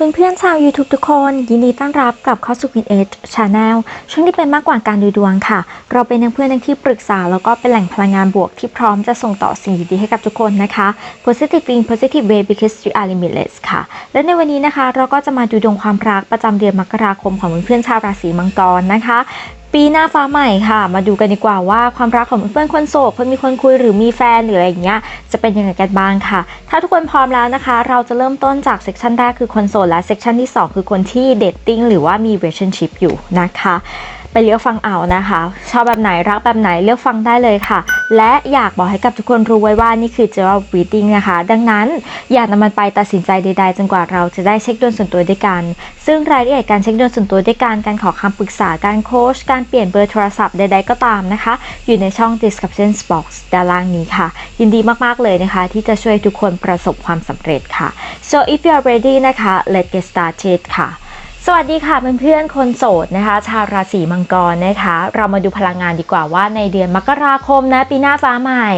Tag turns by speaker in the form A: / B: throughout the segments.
A: เพื่อนๆชาว YouTube ทุกคน ยินดีต้อนรับกลับเข้าสู่ Queen Edge Channel ช่องที่เป็นมากกว่าการดูดวงค่ะ เราเป็นทั้งเพื่อนทั้งที่ปรึกษา แล้วก็เป็นแหล่งพลังงานบวกที่พร้อมจะส่งต่อสิ่งดีๆให้กับทุกคนนะคะ Positive in Positive Way because you are limitless ค่ะ และในวันนี้นะคะ เราก็จะมาดูดวงความรักประจำเดือนมกราคมของเพื่อนๆชาวราศีมังกรนะคะ ปีหน้าฟ้าใหม่ค่ะ มาดูกันดีกว่าว่าความรักของเพื่อนคนโสดคนมีคนคุยหรือมีแฟนหรืออะไรอย่างเงี้ยจะเป็นยังไงกันบ้างค่ะ ถ้าทุกคนพร้อมแล้วนะคะ เราจะเริ่มต้นจากเซกชันแรกคือคนโสดและเซกชันที่ 2 คือคนที่เดทติ้งหรือว่ามีเวชชีพอยู่นะคะ ไปเลือกฟังเอานะคะ ชอบแบบไหนรักแบบไหนเลือกฟังได้เลยค่ะ และอยากบอกให้กับทุกคนรู้ไว้ว่านี่คือ general reading นะคะ ดังนั้นอย่านำมันไปตัดสินใจใดๆจนกว่าเราจะได้เช็คดวงส่วนตัวด้วยกัน ซึ่งรายละเอียดการเช็คดวงส่วนตัวด้วยกันการขอคำปรึกษาการโค้ชการเปลี่ยนเบอร์โทรศัพท์ใดๆก็ตามนะคะ อยู่ในช่อง description box ด้านล่างนี้ค่ะ ยินดีมากๆเลยนะคะ ที่จะช่วยทุกคนประสบความสำเร็จค่ะ so if you are ready นะคะ let's get started ค่ะ สวัสดีค่ะเพื่อนๆคนโสดนะคะ ชาวราศีมังกรนะคะ เรามาดูพลังงานดีกว่าว่าในเดือนมกราคมนะปีหน้าฟ้าใหม่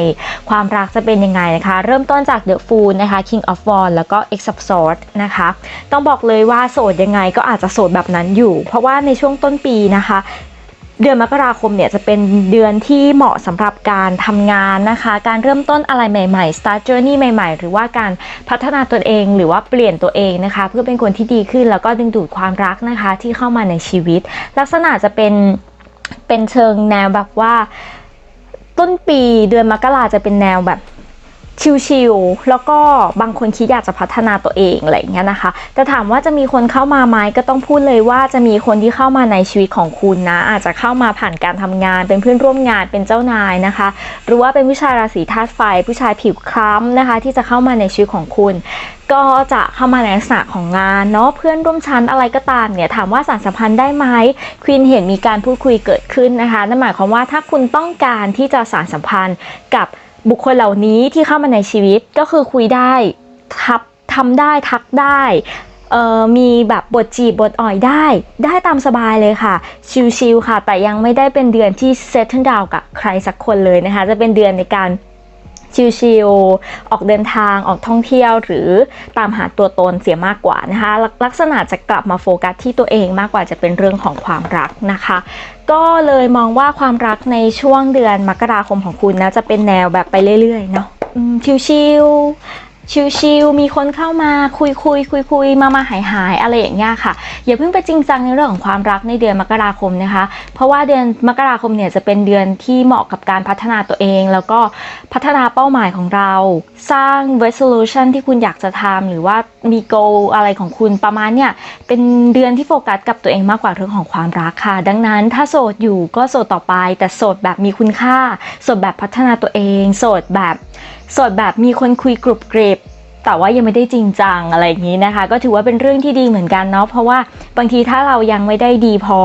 A: ความรักจะเป็นยังไงนะคะ เริ่มต้นจาก The Fool นะคะ King of Wands แล้วก็ X of Swords นะคะ ต้องบอกเลยว่าโสดยังไงก็อาจจะโสดแบบนั้นอยู่ เพราะว่าในช่วงต้นปีนะคะ เดือนมกราคมเนี่ยจะเป็นเดือนที่เหมาะสำหรับการทำงานนะคะ การเริ่มต้นอะไรใหม่ๆ start journey ใหม่ ๆ หรือว่าการพัฒนาตนเองหรือว่าเปลี่ยนตัวเองนะคะ เพื่อเป็นคนที่ดีขึ้นแล้วก็ดึงดูดความรักนะคะที่เข้ามาในชีวิต ลักษณะจะเป็นเป็นเชิงแนวแบบว่า ต้นปีเดือนมกราจะเป็นแนวแบบ ชิลๆแล้วก็บางคนคิดอยากจะพัฒนาตัวเองอะไรอย่างเงี้ยนะคะ แต่ถามว่าจะมีคนเข้ามาไหมก็ต้องพูดเลยว่าจะมีคนที่เข้ามาในชีวิตของคุณนะ อาจจะเข้ามาผ่านการทำงาน เป็นเพื่อนร่วมงานเป็นเจ้านายนะคะ หรือว่าเป็นผู้ชายราศีธาตุไฟ ผู้ชายผิวคล้ำนะคะ ที่จะเข้ามาในชีวิตของคุณ ก็จะเข้ามาในลักษณะของงานเนาะเพื่อนร่วมชั้นอะไรก็ตามเนี่ยถามว่าสารสัมพันธ์ได้ไหมควีนเห็นมีการพูดคุยเกิดขึ้นนะคะนั่นหมายความว่าถ้าคุณต้องการที่จะสารสัมพันธ์กับ บุคคลเหล่านี้ที่เข้ามาในชีวิตก็คือคุยได้ทับทำได้ทักได้มีแบบบทจีบบทอ่อยได้ ได้ตามสบายเลยค่ะ ชิลๆค่ะ แต่ยังไม่ได้เป็นเดือนที่เซตเทิลดาวกับใครสักคนเลยนะคะ จะเป็นเดือนในการ ชิลๆออกเดินทางออกท่องเที่ยว หรือตามหาตัวตนเสียมากกว่านะคะลักลักษณะจะกลับมาโฟกัสที่ตัวเองมากกว่าจะเป็นเรื่องของความรักนะคะ ก็เลยมองว่าความรักในช่วงเดือนมกราคมของคุณนะจะเป็นแนวแบบไปเรื่อยๆเนาะชิลๆ ชิลๆมีคนเข้ามาคุยคุยคุยคุยมามาหายหายอะไรอย่างเงี้ยค่ะ อย่าเพิ่งไปจริงจังในเรื่องของความรักในเดือนมกราคมนะคะ เพราะว่าเดือนมกราคมเนี่ยจะเป็นเดือนที่เหมาะกับการพัฒนาตัวเอง แล้วก็พัฒนาเป้าหมายของเรา สร้าง resolution ที่คุณอยากจะทำหรือว่ามี goal อะไรของคุณประมาณเนี่ยเป็นเดือนที่โฟกัสกับตัวเองมากกว่าเรื่องของความรักค่ะ ดังนั้นถ้าโสดอยู่ก็โสดต่อไป แต่โสดแบบมีคุณค่า โสดแบบพัฒนาตัวเอง โสดแบบ สดแบบมีคนคุยกรุบกริบแต่ว่ายังไม่ได้จริงจังอะไรอย่างนี้นะคะ ก็ถือว่าเป็นเรื่องที่ดีเหมือนกันเนาะเพราะว่าบางทีถ้าเรายังไม่ได้ดีพอ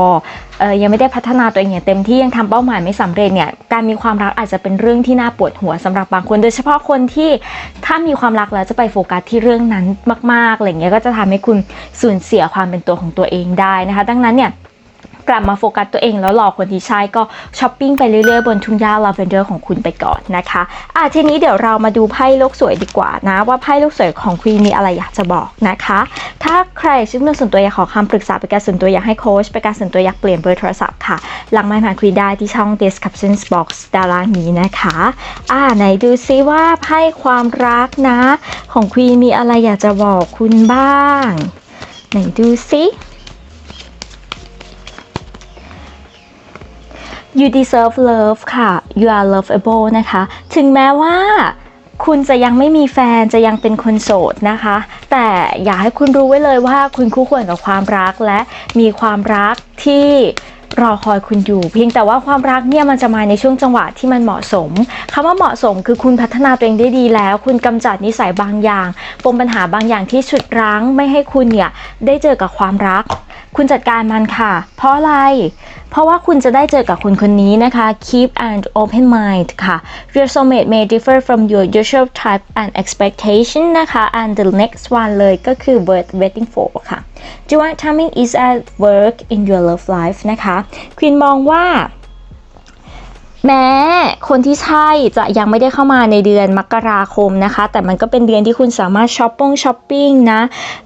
A: เออยังไม่ได้พัฒนาตัวเองอย่างเต็มที่ยังทำเป้าหมายไม่สำเร็จเนี่ยการมีความรักอาจจะเป็นเรื่องที่น่าปวดหัวสำหรับบางคน โดยเฉพาะคนที่ถ้ามีความรักแล้วจะไปโฟกัสที่เรื่องนั้นมากๆอะไรเงี้ยก็จะทำให้คุณสูญเสียความเป็นตัวของตัวเองได้นะคะ ดังนั้นเนี่ย กลับมาโฟกัสตัวเองแล้วรอกคนที่ใช่ก็ช้อปปิ้งไปเรื่อยๆ บนทุ่งหญ้าลาเวนเดอร์ของคุณไปก่อนนะคะอะทีนี้เดี๋ยวเรามาดูไพ่โลกสวยดีกว่านะ ว่าไพ่โลกสวยของควีนมีอะไรอยากจะบอกนะคะ ถ้าใครชื่อเรื่องส่วนตัวอยากขอคำปรึกษาเป็นการส่วนตัวอยากให้โค้ชเป็นการส่วนตัวอยากเปลี่ยนเบอร์โทรศัพท์ค่ะหลังไมค์ผ่านควีนได้ที่ช่อง description box ด้านล่างนี้นะคะอ่าไหนดูซิว่าไพ่ความรักนะ ของควีนมีอะไรอยากจะบอกคุณบ้าง ไหนดูซิ you deserve love ค่ะ you are lovable นะคะ ถึงแม้ว่าคุณจะยังไม่มีแฟนจะยังเป็นคนโสดนะคะ แต่อยากให้คุณรู้ไว้เลยว่าคุณคู่ควรกับความรักและมีความรักที่รอคอยคุณอยู่ เพียงแต่ว่าความรักเนี่ยมันจะมาในช่วงจังหวะที่มันเหมาะสมคำว่าเหมาะสมคือคุณพัฒนาตัวเองได้ดีแล้ว คุณกำจัดนิสัยบางอย่าง ปมปัญหาบางอย่างที่ฉุดรั้ง ไม่ให้คุณเนี่ยได้เจอกับความรัก คุณจัดการมันค่ะ เพราะอะไร เพราะว่าคุณจะได้เจอกับคนคนนี้นะคะ keep an open mind ค่ะ your soulmate may differ from your usual type and expectation นะคะ and the next one เลยก็คือ worth waiting for ค่ะ divine timing is at work in your love life นะคะควินมองว่า แม้คนที่ใช่จะยังไม่ได้เข้ามาในเดือนมกราคมนะคะ แต่มันก็เป็นเดือนที่คุณสามารถช้อปปิ้งช้อปปิ้งนะ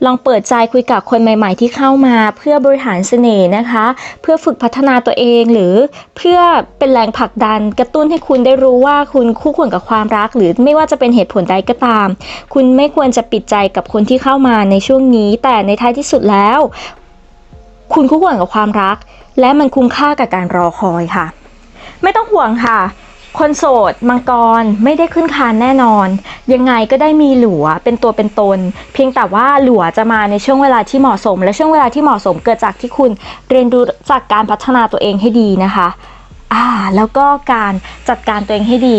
A: ลองเปิดใจคุยกับคนใหม่ ๆ ที่เข้ามาเพื่อบริหารเสน่ห์นะคะ เพื่อฝึกพัฒนาตัวเองหรือเพื่อเป็นแรงผลักดันกระตุ้นให้คุณได้รู้ว่าคุณคู่ควรกับความรัก หรือไม่ว่าจะเป็นเหตุผลใดก็ตาม คุณไม่ควรจะปิดใจกับคนที่เข้ามาในช่วงนี้ แต่ในท้ายที่สุดแล้ว คุณคู่ควรกับความรัก และมันคุ้มค่ากับการรอคอยค่ะ ไม่ต้องห่วงค่ะ คนโสดมังกรไม่ได้ขึ้นคานแน่นอน ยังไงก็ได้มีหลัวเป็นตัวเป็นตน เพียงแต่ว่าหลัวจะมาในช่วงเวลาที่เหมาะสม และช่วงเวลาที่เหมาะสมเกิดจากที่คุณเรียนรู้จากการพัฒนาตัวเองให้ดีนะคะอ่าแล้วก็การจัดการตัวเองให้ดี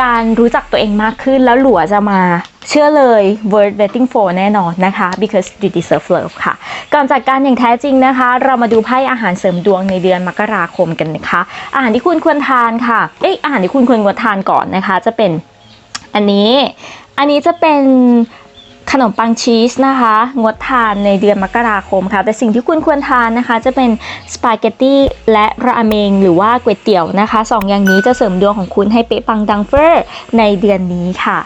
A: การรู้จักตัวเองมากขึ้นแล้วหลัวจะมา เชื่อเลย worth waiting for แน่นอนนะคะ because you deserve love ค่ะ ก่อนจัดการอย่างแท้จริงนะคะ เรามาดูไพ่อาหารเสริมดวงในเดือนมกราคมกันนะคะ อาหารที่คุณควรทานค่ะ เอ้ยอาหารที่คุณควรงดทานก่อนนะคะ จะเป็นอันนี้ อันนี้จะเป็นขนมปังชีสนะคะ งดทานในเดือนมกราคมค่ะ แต่สิ่งที่คุณควรทานนะคะ จะเป็นสปาเกตตี้และราเมงหรือว่าก๋วยเตี๋ยวนะคะสองอย่างนี้จะเสริมดวงของคุณให้เป๊ะปังดังเฟอร์ในเดือนนี้ค่ะ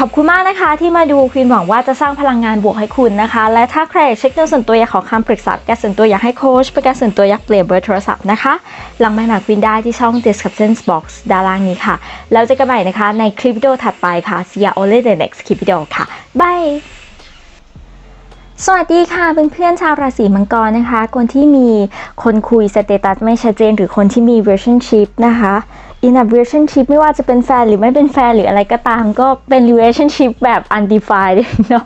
A: ขอบคุณมากนะคะที่มาดูควีนหวังว่าจะสร้างพลังงานบวกให้คุณนะคะ และถ้าใครอยากเช็คดวงส่วนตัวอยากขอคำปรึกษาแกส่วนตัวอยากให้โค้ชประกาส่วนตัวอยากเปลี่ยนเบอร์โทรศัพท์นะคะ หลังไม่หมาควีนได้ที่ช่อง description box ด้านล่างนี้ค่ะ แล้วเจอกันใหม่นะคะในคลิปวิดีโอถัดไปค่ะ see you only the next คลิปวิดีโอค่ะบายสวัสดีค่ะเพื่อนๆชาวราศีมังกรนะคะ คนที่มีคนคุยสเตตัสไม่ชัดเจน หรือคนที่มี relationship นะคะ in a relationship ไม่ว่าจะเป็นแฟนหรือไม่เป็นแฟนหรืออะไรก็ตาม ก็เป็น relationship แบบ undefined เนาะ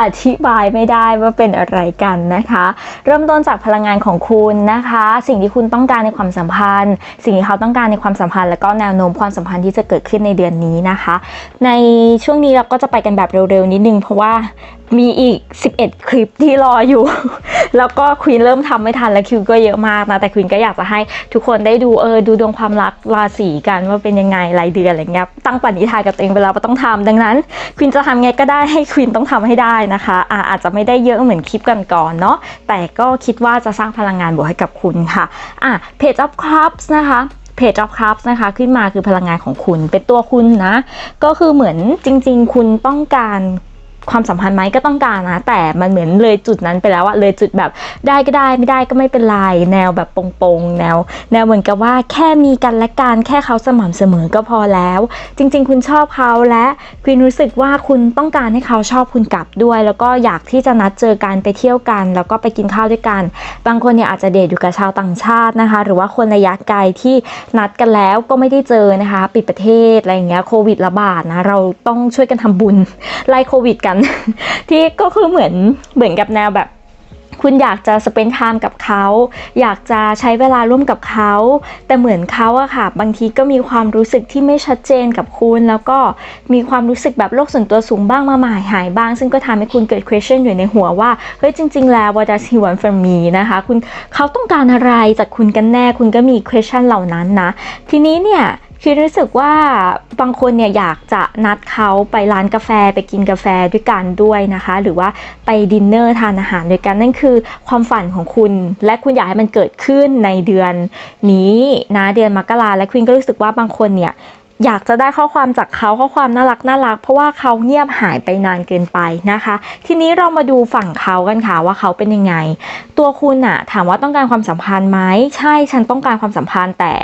A: อธิบายไม่ได้ว่าเป็นอะไรกันนะคะ เริ่มต้นจากพลังงานของคุณนะคะ สิ่งที่คุณต้องการในความสัมพันธ์ สิ่งที่เขาต้องการในความสัมพันธ์ แล้วก็แนวโน้มความสัมพันธ์ที่จะเกิดขึ้นในเดือนนี้นะคะ ในช่วงนี้เราก็จะไปกันแบบเร็วๆนิดนึงเพราะว่ามีอีก 11 คลิปที่รออยู่ แล้วก็ควีนเริ่มทำไม่ทันแล้วคิวก็เยอะมากนะแต่ควีนก็อยากจะให้ทุกคนได้ดูเออดูดวงความรักราศีกันว่าเป็นยังไงรายเดือนอะไรเงี้ยตั้งปณิธานกับตัวเองเวลาว่าต้องทำดังนั้นควีนจะทำไงก็ได้ให้ควีนต้องทำให้ได้นะคะอาอาจจะไม่ได้เยอะเหมือนคลิปก่อนๆเนาะแต่ก็คิดว่าจะสร้างพลังงานบวกให้กับคุณค่ะอะเพจ of Cups นะคะเพจ of Cups นะคะขึ้นมาคือพลังงานของคุณเป็นตัวคุณนะ ก็คือเหมือนจริง ๆ คุณต้องการ ความสัมพันธ์ไหมก็ต้องการนะ แต่มันเหมือนเลยจุดนั้นไปแล้วอะเลยจุดแบบได้ก็ได้ไม่ได้ก็ไม่เป็นไรแนวแบบปงๆแนว แนวเหมือนกับว่าแค่มีกันและกันแค่เขาสม่ำเสมอก็พอแล้ว จริง ๆ คุณชอบเขาและคุณรู้สึกว่าคุณต้องการให้เขาชอบคุณกลับด้วย แล้วก็อยากที่จะนัดเจอกันไปเที่ยวกัน แล้วก็ไปกินข้าวด้วยกัน บางคนเนี่ยอาจจะเดทอยู่กับชาวต่างชาตินะคะ หรือว่าคนระยะไกลที่นัดกันแล้วก็ไม่ได้เจอนะคะ ปิดประเทศอะไรอย่างเงี้ยโควิดระบาดนะเราต้องช่วยกันทำบุญไล่โควิดกันที่ก็คือเหมือนเหมือนกับแนวแบบคุณอยากจะสเปนไทม์กับเขา อยากจะใช้เวลาร่วมกับเขา แต่เหมือนเขาอะค่ะ บางทีก็มีความรู้สึกที่ไม่ชัดเจนกับคุณ แล้วก็มีความรู้สึกแบบโลกส่วนตัวสูงบ้างมาหมายหายบ้าง ซึ่งก็ทำให้คุณเกิด question อยู่ในหัวว่า เฮ้ยจริง ๆ แล้ว what does he want from me นะคะ คุณเขาต้องการอะไรจากคุณกันแน่ คุณก็มี question เหล่านั้นนะ ทีนี้เนี่ย คือรู้สึกว่าบางคนเนี่ยอยากจะนัดเขาไปร้านกาแฟไปกินกาแฟด้วยกันด้วยนะคะ หรือว่าไปดินเนอร์ทานอาหารด้วยกันนั่นคือความฝันของคุณ และคุณอยากให้มันเกิดขึ้นในเดือนนี้นะเดือนมกราและคุณก็รู้สึกว่าบางคนเนี่ยอยากจะได้ข้อความจากเขาข้อความน่ารักน่ารัก เพราะว่าเขาเงียบหายไปนานเกินไปนะคะ ทีนี้เรามาดูฝั่งเขากันค่ะว่าเขาเป็นยังไง ตัวคุณอะถามว่าต้องการความสัมพันธ์ไหมใช่ฉันต้องการความสัมพันธ์แต่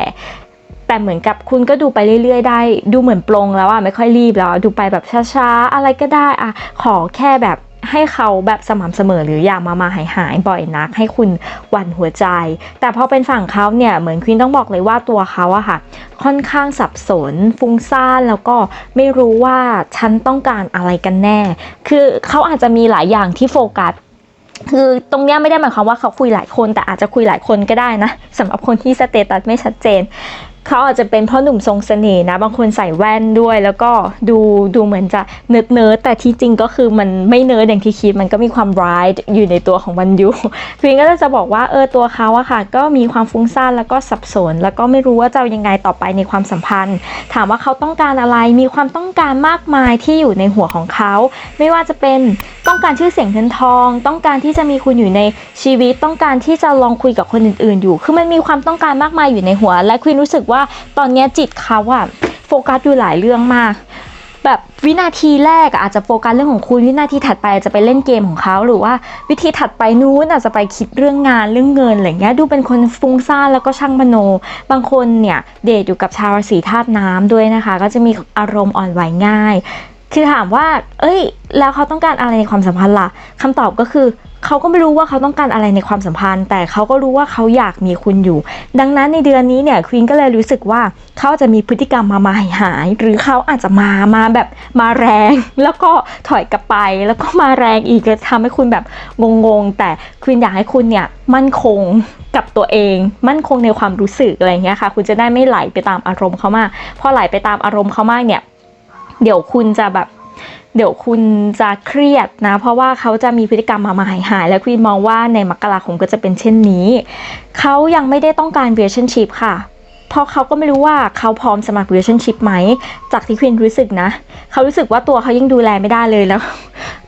A: แต่เหมือนกับคุณก็ดูไปเรื่อยๆ ได้ ดูเหมือนปลงแล้วอะไม่ค่อยรีบแล้วอดูไปแบบช้าๆ อะไรก็ได้อะขอแค่แบบให้เขาแบบสม่ำเสมอหรืออย่ามามาหายหายบ่อยนัก ให้คุณหวั่นหัวใจ แต่พอเป็นฝั่งเขาเนี่ยเหมือนควีนต้องบอกเลยว่าตัวเขาอะค่ะ ค่อนข้างสับสน ฟุ้งซ่านแล้วก็ไม่รู้ว่าฉันต้องการอะไรกันแน่ คือเขาอาจจะมีหลายอย่างที่โฟกัสคือตรงเนี้ยไม่ได้หมายความว่าเขาคุยหลายคน แต่อาจจะคุยหลายคนก็ได้นะสำหรับคนที่สเตตัสไม่ชัดเจน เขาอาจจะเป็นเพ่อหนุ่มทรงเสน่ห์นะ บางคนใส่แว่นด้วย แล้วก็ดูดูเหมือนจะเนิร์ดเนิร์ดแต่ที่จริงก็คือมันไม่เนิร์ดอย่างที่คิดมันก็มีความร้ายอยู่ในตัวของมันอยู่ควีนก็จะบอกว่าเออตัวเขาอะค่ะ ก็มีความฟุ้งซ่านแล้วก็สับสน แล้วก็ไม่รู้ว่าจะยังไงต่อไปในความสัมพันธ์ ถามว่าเขาต้องการอะไรมีความต้องการมากมายที่อยู่ในหัวของเขา ไม่ว่าจะเป็นต้องการชื่อเสียงเงินทอง ต้องการที่จะมีคุณอยู่ในชีวิต ต้องการที่จะลองคุยกับคนอื่น ๆ อยู่ คือมันมีความต้องการมากมายอยู่ในหัว และควีนรู้สึกว่าตอนนี้จิตเขาอะโฟกัสอยู่หลายเรื่องมาก แบบวินาทีแรกอาจจะโฟกัสเรื่องของคุณวินาทีถัดไปอาจจะไปเล่นเกมของเขาหรือว่าวิธีถัดไปนู้นอาจจะไปคิดเรื่องงานเรื่องเงินอะไรเงี้ยดูเป็นคนฟุ้งซ่านแล้วก็ช่างมโน บางคนเนี่ยเดทอยู่กับชาวราศีธาตุน้ำด้วยนะคะ ก็จะมีอารมณ์อ่อนไหวง่าย คือถามว่า เอ้ย แล้วเขาต้องการอะไรในความสัมพันธ์ล่ะคำตอบก็คือ เขาก็ไม่รู้ว่าเขาต้องการอะไรในความสัมพันธ์ แต่เขาก็รู้ว่าเขาอยากมีคุณอยู่ ดังนั้นในเดือนนี้เนี่ยควีนก็เลยรู้สึกว่าเขาจะมีพฤติกรรมมามาหายหาย หรือเขาอาจจะมามาแบบมาแรง แล้วก็ถอยกลับไปแล้วก็มาแรงอีกจะทำให้คุณแบบงงๆ แต่ควีนอยากให้คุณเนี่ยมั่นคงกับตัวเอง มั่นคงในความรู้สึกอะไรเงี้ยค่ะ คุณจะได้ไม่ไหลไปตามอารมณ์เขามากพอไหลไปตามอารมณ์เขามากเนี่ย เดี๋ยวคุณจะแบบ เดี๋ยวคุณจะเครียดนะ เพราะว่าเขาจะมีพฤติกรรมมามาหายหาย แล้วควีนมองว่าในมกราคมก็จะเป็นเช่นนี้ เขายังไม่ได้ต้องการ relationship ค่ะ เพราะเขาก็ไม่รู้ว่าเขาพร้อมสมัคร relationship ไหม จากที่ควีนรู้สึกนะ เขารู้สึกว่าตัวเขายังดูแลไม่ได้เลยแล้ว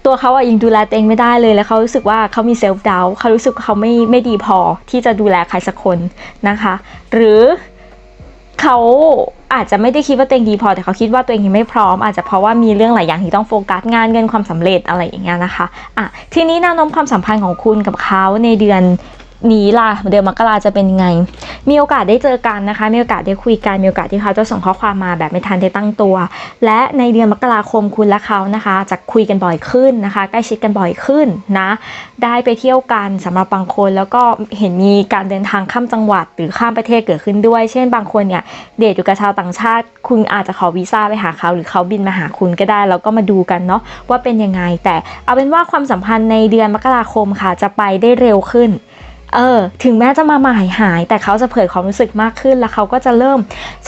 A: ตัวเขาอะยังดูแลตัวเองไม่ได้เลยแล้วเขารู้สึกว่าเขามี self doubt เขารู้สึกเขาไม่ไม่ดีพอที่จะดูแลใครสักคนนะคะ หรือ เขาอาจจะไม่ได้คิดว่าตัวเองดีพอ แต่เขาคิดว่าตัวเองยังไม่พร้อม อาจจะเพราะว่ามีเรื่องหลายอย่างที่ต้องโฟกัสงานเงินความสำเร็จอะไรอย่างเงี้ยนะคะอะทีนี้แนวโน้มความสัมพันธ์ของคุณกับเขาในเดือน นี้ล่ะเดือนมกราจะเป็นยังไง มีโอกาสได้เจอกันนะคะ มีโอกาสได้คุยกัน มีโอกาสที่เขาจะส่งข้อความมาแบบไม่ทันได้ตั้งตัว และในเดือนมกราคมคุณและเขานะคะ จะคุยกันบ่อยขึ้นนะคะ ใกล้ชิดกันบ่อยขึ้นนะ ได้ไปเที่ยวกันสำหรับบางคน แล้วก็เห็นมีการเดินทางข้ามจังหวัด หรือข้ามประเทศเกิดขึ้นด้วย เช่น บางคนเนี่ยเดทอยู่กับชาวต่างชาติ คุณอาจจะขอวีซ่าไปหาเขา หรือเขาบินมาหาคุณก็ได้ แล้วก็มาดูกันเนาะว่าเป็นยังไง แต่เอาเป็นว่าความสัมพันธ์ในเดือนมกราคมค่ะจะไปได้เร็วขึ้น เออถึงแม้จะมาหมายหาย แต่เขาจะเผยความรู้สึกมากขึ้น แล้วเขาก็จะเริ่ม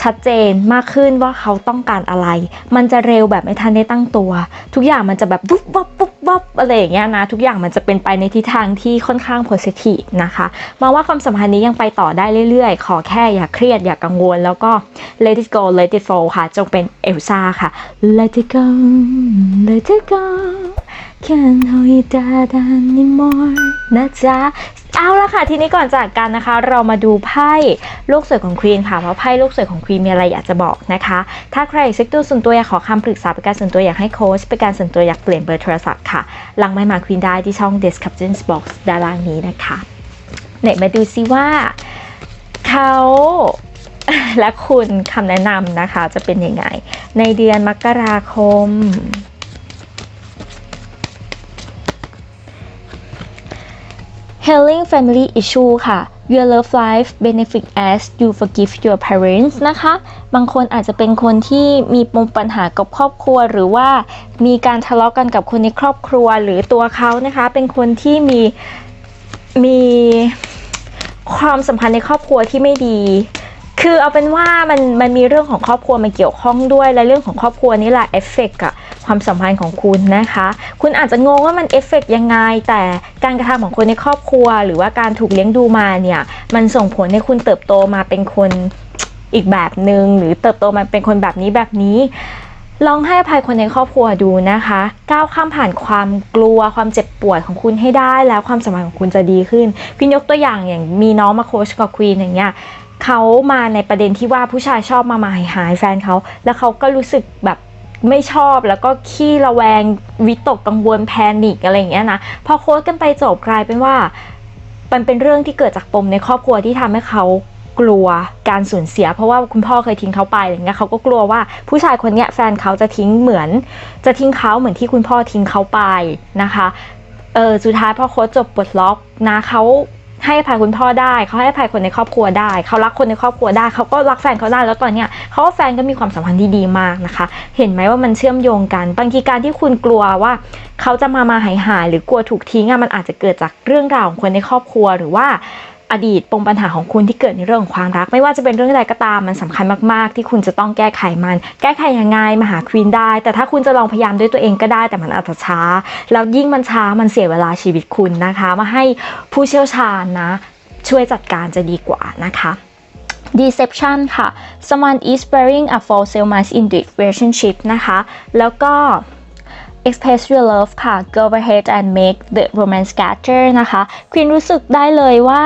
A: ชัดเจนมากขึ้นว่าเขาต้องการอะไร มันจะเร็วแบบไม่ทันได้ตั้งตัว ทุกอย่างมันจะแบบวุบวับวุบวับอะไรอย่างเงี้ยนะ ทุกอย่างมันจะเป็นไปในทิศทางที่ค่อนข้าง positive นะคะมองว่าความสัมพันธ์นี้ยังไปต่อได้เรื่อยๆ ขอแค่อย่าเครียดอย่ากังวล แล้วก็ let it go let it flow ค่ะ จงเป็นเอลซ่าค่ะ let it go let it go can't hold it down anymore นะจ๊ะ เอาละค่ะ ทีนี้ก่อนจากกันนะคะ เรามาดูไพ่โลกสวยของควีนค่ะ เพราะไพ่โลกสวยของควีนมีอะไรอยากจะบอกนะคะ ถ้าใครเซ็กตัวส่วนตัวอยากขอคำปรึกษาเป็นการส่วนตัวอยากให้โค้ชเป็นการส่วนตัวอยากเปลี่ยนเบอร์โทรศัพท์ค่ะ หลังไม่มาควีนได้ที่ช่อง description box ด้านล่างนี้นะคะไหนมาดูซิว่าเขาและคุณคำแนะนำนะคะจะเป็นยังไง ในเดือนมกราคม Healing Family Issue ค่ะ Your Love Life Benefit as you forgive your parents นะคะ บางคนอาจจะเป็นคนที่มีปมปัญหากับครอบครัว หรือว่ามีการทะเลาะกันกับคนในครอบครัวหรือตัวเขานะคะ เป็นคนที่มีมีความสัมพันธ์ในครอบครัวที่ไม่ดี คือเอาเป็นว่ามันมันมีเรื่องของครอบครัวมาเกี่ยวข้องด้วยและเรื่องของครอบครัวนี่แหละเอฟเฟกต์กับ ความสัมพันธ์ของคุณนะคะ คุณอาจจะงงว่ามันเอฟเฟกต์ยังไง แต่การกระทำของคนในครอบครัว หรือว่าการถูกเลี้ยงดูมาเนี่ย มันส่งผลให้คุณเติบโตมาเป็นคนอีกแบบหนึง่งหรือเติบโตมาเป็นคนแบบนี้แบบนี้ลองให้อภัยคนในครอบครัวดูนะคะ ก้าวข้ามผ่านความกลัวความเจ็บปวดของคุณให้ได้แล้วความสัมพันธ์ของคุณจะดีขึ้นพี่ยกตัวอย่างอย่างมีน้องมาโค้ชกับควีนอย่างเงี้ยเขามาในประเด็นที่ว่าผู้ชายชอบมาหมายหายแฟนเขา แล้วเขาก็รู้สึกแบบ ไม่ชอบแล้วก็ขี้ระแวงวิตกกังวลแพนิคอะไรอย่างเงี้ยนะพอโค้ชกันไปจบกลายเป็นว่า มันเป็นเรื่องที่เกิดจากปมในครอบครัวที่ทำให้เขากลัวการสูญเสีย เพราะว่าคุณพ่อเคยทิ้งเขาไปอะไรเงี้ยเขาก็กลัวว่าผู้ชายคนเนี้ยแฟนเขาจะทิ้งเหมือน จะทิ้งเขาเหมือนที่คุณพ่อทิ้งเขาไปนะคะเออสุดท้ายพอโค้ชจบปลดล็อกนะเขา ให้อภัยคุณพ่อได้ เขาให้อภัยคนในครอบครัวได้ เขารักคนในครอบครัวได้ เขาก็รักแฟนเขาได้ แล้วตอนเนี้ยเขาแฟนก็มีความสัมพันธ์ที่ดีมากนะคะ เห็นไหมว่ามันเชื่อมโยงกัน บางทีการที่คุณกลัวว่า เขาจะมามาหายหายหรือกลัวถูกทิ้งอะมันอาจจะเกิดจากเรื่องราวของคนในครอบครัวหรือว่า อดีตปมปัญหาของคุณที่เกิดในเรื่องของความรัก ไม่ว่าจะเป็นเรื่องใดก็ตามมันสำคัญมากๆ ที่คุณจะต้องแก้ไขมัน แก้ไขยังไงมาหาควีนได้ แต่ถ้าคุณจะลองพยายามด้วยตัวเองก็ได้แต่มันอาจจะช้า แล้วยิ่งมันช้ามันเสียเวลาชีวิตคุณนะคะ มาให้ผู้เชี่ยวชาญนะ ช่วยจัดการจะดีกว่านะคะ deception ค่ะ someone is bearing a false romance in the relationship นะคะ แล้วก็ express your love ค่ะ go ahead and make the romance scatter นะคะควีนรู้สึกได้เลยว่า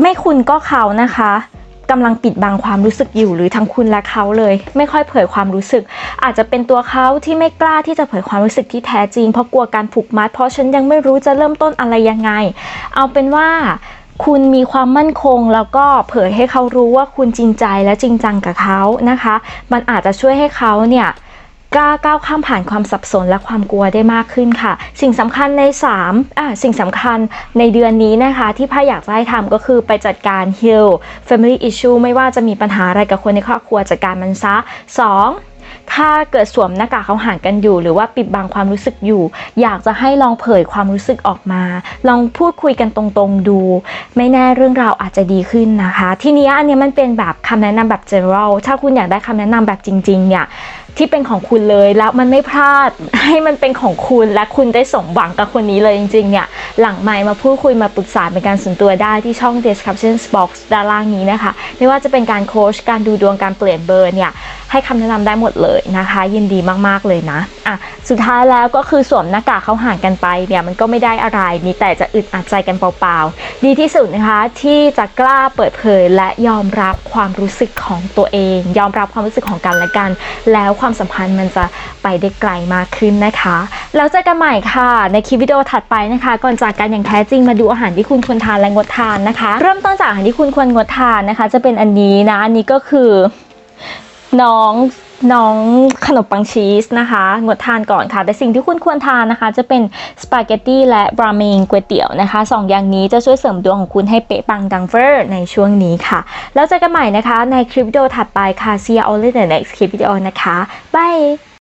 A: ไม่คุณก็เขานะคะกำลังปิดบังความรู้สึกอยู่หรือทั้งคุณและเขาเลย ไม่ค่อยเผยความรู้สึก อาจจะเป็นตัวเขาที่ไม่กล้าที่จะเผยความรู้สึกที่แท้จริงเพราะกลัวการผูกมัด เพราะฉันยังไม่รู้จะเริ่มต้นอะไรยังไง เอาเป็นว่าคุณมีความมั่นคงแล้วก็เผยให้เขารู้ว่าคุณจริงใจและจริงจังกับเขานะคะ มันอาจจะช่วยให้เขาเนี่ย กล้าก้าวข้ามผ่านความสับสนและความกลัวได้มากขึ้นค่ะ สิ่งสำคัญใน3อ่าสิ่งสำคัญในเดือนนี้นะคะ ที่พ่าอยากจะให้ทำก็คือไปจัดการ heal family issue ไม่ว่าจะมีปัญหาอะไรกับคนในครอบครัวจัดการมันซะ 2. ถ้าเกิดสวมหน้ากากเขาห่างกันอยู่ หรือว่าปิดบังความรู้สึกอยู่ อยากจะให้ลองเผยความรู้สึกออกมา ลองพูดคุยกันตรงๆดู ไม่แน่เรื่องราวอาจจะดีขึ้นนะคะ ทีนี้อันนี้มันเป็นแบบคำแนะนำแบบ general ถ้าคุณอยากได้คำแนะนำแบบจริงๆเนี่ย ที่เป็นของคุณเลยแล้วมันไม่พลาดให้มันเป็นของคุณและคุณได้สมหวังกับคนนี้เลยจริงๆเนี่ย หลังไมค์มาพูดคุยมาปรึกษาเป็นการส่วนตัวได้ที่ช่อง description box ด้านล่างนี้นะคะ ไม่ว่าจะเป็นการโค้ชการดูดวงการเปลี่ยนเบอร์เนี่ย ให้คำแนะนำได้หมดเลยนะคะ ยินดีมากๆเลยนะอะสุดท้ายแล้วก็คือสวมหน้ากากเขาห่างกันไปเนี่ยมันก็ไม่ได้อะไรมีแต่จะอึดอัดใจกันเปล่าๆดีที่สุดนะคะที่จะกล้าเปิดเผยและยอมรับความรู้สึกของตัวเอง ยอมรับความรู้สึกของกันและกัน แล้วความสัมพันธ์มันจะไปได้ไกลมากขึ้นนะคะ แล้วเจอกันใหม่ค่ะ ในคลิปวิดีโอถัดไปนะคะ ก่อนจากกันอย่างแท้จริงมาดูอาหารที่คุณควรทานและงดทานนะคะ เริ่มต้นจากอาหารที่คุณควรงดทานนะคะ จะเป็นอันนี้นะอันนี้ก็คือน้อง น้องขนมปังชีสนะคะงดทานก่อนค่ะ แต่สิ่งที่คุณควรทานนะคะ จะเป็นสปาเกตตี้และบราเมงก๋วยเตี๋ยวนะคะสองอย่างนี้จะช่วยเสริมดวงของคุณให้เป๊ะปังดังเฟอร์ในช่วงนี้ค่ะ แล้วเจอกันใหม่นะคะในคลิปวิดีโอถัดไปค่ะ see you all in the next คลิปวิดีโอนะคะบาย